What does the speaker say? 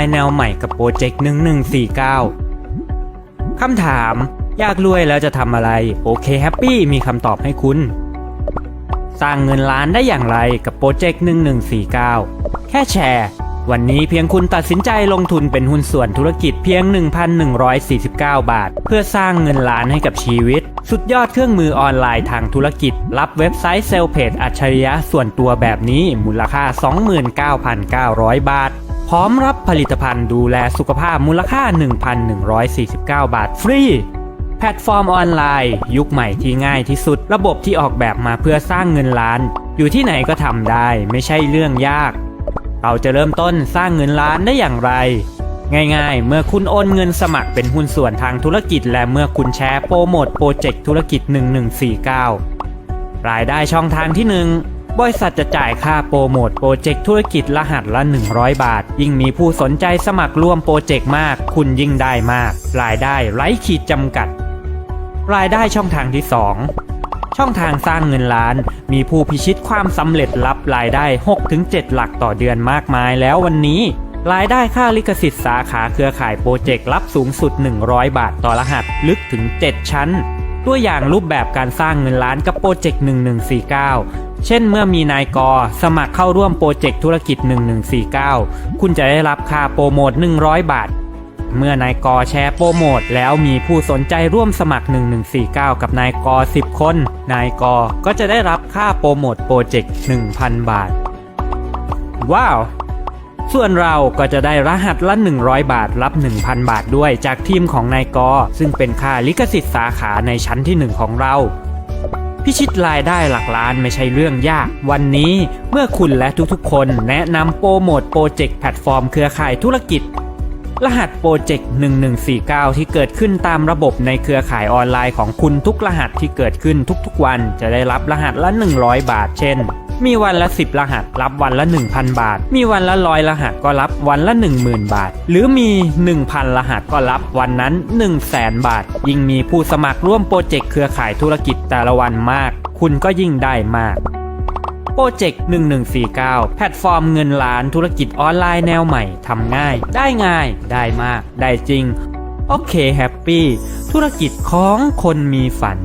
น์แนวใหม่กับโปรเจกต์ 1149 คำถาม อยากรวยแล้วจะทำอะไร โอเคแฮปปี้มีคำตอบให้คุณ สร้างเงินล้านได้อย่างไรกับโปรเจกต์ 1149 แค่แชร์ วันนี้เพียงคุณตัดสินใจลงทุนเป็นหุ้นส่วนธุรกิจเพียง 1,149 บาท เพื่อสร้างเงินล้านให้กับชีวิต สุดยอดเครื่องมือออนไลน์ทางธุรกิจ รับเว็บไซต์เซลเพจอัจฉริยะส่วนตัวแบบนี้มูลค่า 29,900 บาท พร้อมรับผลิตภัณฑ์ดูแลสุขภาพมูลค่า 1,149 บาทฟรี แพลตฟอร์มออนไลน์ ยุคใหม่ที่ง่ายที่สุด ระบบที่ออกแบบมาเพื่อสร้างเงินล้าน อยู่ที่ไหนก็ทำได้ไม่ใช่เรื่องยาก เราจะเริ่มต้นสร้างเงินล้านได้อย่างไร ง่ายๆ เมื่อคุณโอนเงินสมัครเป็นหุ้นส่วนทางธุรกิจ และเมื่อคุณแชร์โปรโมทโปรเจกต์ธุรกิจ 1149 รายได้ช่องทางที่ 1 บริษัทจะจ่ายค่าโปรโมทโปรเจกต์ธุรกิจรหัสละ 100 บาท ยิ่งมีผู้สนใจสมัครร่วมโปรเจกต์มาก คุณยิ่งได้มาก รายได้ไร้ขีดจำกัด รายได้ช่องทางที่ 2 ช่องทางสร้างเงินล้าน มีผู้พิชิตความสำเร็จรับรายได้ 6-7 หลักต่อเดือนมากมายแล้ววันนี้รายได้ค่าลิขสิทธิ์สาขาเครือข่ายโปรเจกต์รับสูงสุด 100 บาทต่อรหัส ลึกถึง 7 ชั้น ตัวอย่างรูปแบบการสร้างเงินล้านกับโปรเจกต์ 1149 เช่นเมื่อมีนายกสมัครเข้าร่วมโปรเจกต์ธุรกิจ 1149 คุณจะได้รับค่าโปรโมท 100 บาท เมื่อนายกแชร์โปรโมท แล้วมีผู้สนใจร่วมสมัคร 1149 กับนายก10 คน นายกก็จะได้รับค่าโปรโมทโปรเจกต์ 1,000 บาท ว้าว ส่วนเราก็จะได้รหัสละ 100 บาทรับ 1,000 บาทด้วยจากทีมของนายกซึ่งเป็นค่าลิขสิทธิ์สาขาในชั้นที่ 1 ของเรา พิชิตรายได้หลักล้านไม่ใช่เรื่องยาก วันนี้เมื่อคุณและทุกๆ คนแนะนำโปรโมทโปรเจกต์แพลตฟอร์มเครือข่ายธุรกิจ รหัสโปรเจกต์ 1149 ที่เกิดขึ้นตามระบบในเครือข่ายออนไลน์ของคุณทุกรหัสที่เกิดขึ้นทุกๆ วัน จะได้รับรหัสละ 100 บาท เช่น มีวันละ 10 รหัส รับวันละ 1,000 บาท มีวันละร้อยรหัสก็รับวันละ 10,000 บาท หรือมี 1,000 รหัสก็รับวันนั้น 100,000 บาท ยิ่งมีผู้สมัครร่วมโปรเจกต์เครือข่ายธุรกิจแต่ละวันมาก คุณก็ยิ่งได้มากโปรเจกต์ 1149 แพลตฟอร์มเงินล้านธุรกิจออนไลน์แนวใหม่ทำง่าย ได้ง่าย ได้มาก ได้จริง โอเคแฮปปี้ ธุรกิจของคนมีฝัน